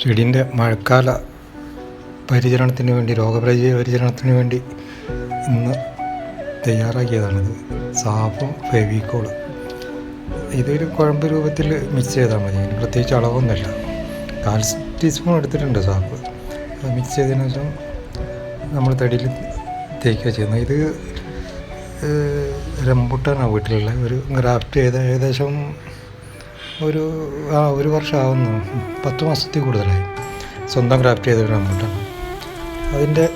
ചെടീന്റെ മഴക്കാല പരിചരണത്തിന് വേണ്ടി രോഗപരിചയ പരിചരണത്തിന് വേണ്ടി ഇന്ന് തയ്യാറാക്കിയതാണിത്. സാഫും ഫെവിക്കോൾ. ഇതൊരു കുഴമ്പ് രൂപത്തിൽ മിക്സ് ചെയ്താൽ മതി. പ്രത്യേകിച്ച് അളവൊന്നുമില്ല. കാൽ ടീസ്പൂൺ എടുത്തിട്ടുണ്ട് സാഫ് അത് മിക്സ് ചെയ്തതിന് ശേഷം നമ്മൾ തടിയിൽ തേക്കുക ചെയ്യുന്നത്. ഇത് റംബുട്ടാണ് വീട്ടിലുള്ള ഒരു ഗ്രാഫ്റ്റ് ചെയ്ത ഏകദേശം ഒരു ആ ഒരു വർഷമാവുന്നു. പത്ത് മാസത്തിൽ കൂടുതലായി. സ്വന്തം ക്രാഫ്റ്റ് ചെയ്ത റംബുട്ടാൻ അതിന്റെ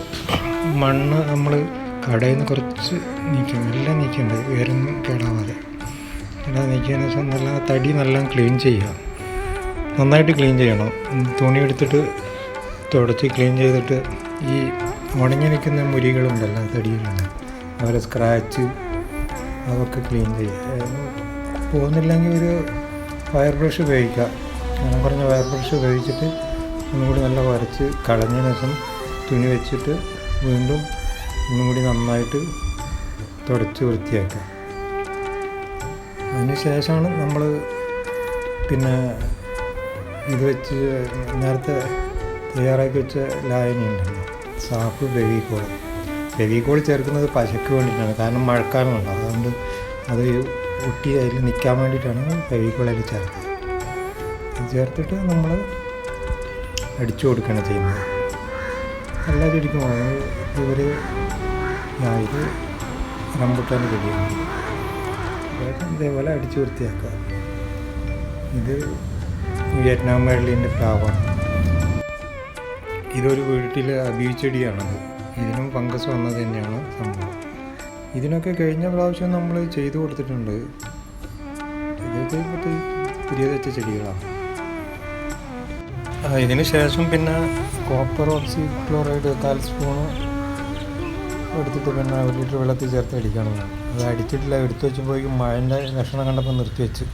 മണ്ണ് നമ്മൾ കടയിൽ നിന്ന് കുറച്ച് നീക്കും. എല്ലാം നീക്കേണ്ടത് വേറൊന്നും കേടാവാതെ. എല്ലാം നീക്കിയതിന് ശേഷം നല്ല തടി നല്ല ക്ലീൻ ചെയ്യുക. നന്നായിട്ട് ക്ലീൻ ചെയ്യണം. തുണി എടുത്തിട്ട് തുടച്ച് ക്ലീൻ ചെയ്തിട്ട് ഈ ഉണങ്ങി നിൽക്കുന്ന മുരികളുണ്ടല്ലോ തടിയിലുണ്ട് അവരെ സ്ക്രാച്ച് അതൊക്കെ ക്ലീൻ ചെയ്യുക. പോകുന്നില്ലെങ്കിൽ ഒരു വയർ ബ്രഷ് ഉപയോഗിക്കുക ഞാൻ പറഞ്ഞ വയർ ബ്രഷ് ഉപയോഗിച്ചിട്ട് ഒന്നുകൂടി നല്ല വരച്ച് കളഞ്ഞ ശേഷം തുണി വെച്ചിട്ട് വീണ്ടും ഒന്നും കൂടി നന്നായിട്ട് തുടച്ച് വൃത്തിയാക്കുക അതിന് ശേഷമാണ് നമ്മൾ പിന്നെ ഇത് വെച്ച് നേരത്തെ തയ്യാറാക്കി വെച്ച ലായനി ഉണ്ടല്ലോ. സാഫ് ബെവിക്കോൾ ബെവിക്കോൾ ചേർക്കുന്നത് പശയ്ക്ക് വേണ്ടിയിട്ടാണ് കാരണം മഴക്കാലമുണ്ട് അതുകൊണ്ട് അത് ഒട്ടി അതിൽ നിൽക്കാൻ വേണ്ടിയിട്ടാണ് അതിൽ ചേർത്തത് ചേർത്തിട്ട് നമ്മൾ അടിച്ചു കൊടുക്കുകയാണ് ചെയ്യുന്നത്. എല്ലാ ചെടിക്കും ഇവർ ഇത് റംബുട്ടാൻ ചെടിയാണ്. ഇതേപോലെ അടിച്ചു വൃത്തിയാക്കുക. ഇത് വിയറ്റ്നാം വെള്ളിന്റെ പ്ലാവാണ്. ഇതൊരു വീട്ടിൽ അബീവ് ചെടിയാണത്. ഇതിനും ഫംഗസ് വന്നത് തന്നെയാണ് സംഭവം. ഇതിനൊക്കെ കഴിഞ്ഞ പ്രാവശ്യം നമ്മൾ ചെയ്തു കൊടുത്തിട്ടുണ്ട്. പുതിയ വെച്ച ചെടികളാണ് ഇതിന് ശേഷം പിന്നെ കോപ്പർ ഓക്സി ക്ലോറൈഡ് കാൽ സ്പൂണ് എടുത്തിട്ട് പിന്നെ ഒരു ലിറ്റർ വെള്ളത്തിൽ ചേർത്ത് അടിക്കണം. അത് അടിച്ചിട്ടില്ല എടുത്തു വെച്ചപ്പോഴേക്കും മഴന്റെ ലക്ഷണം കണ്ടപ്പോൾ നിർത്തി വെച്ച്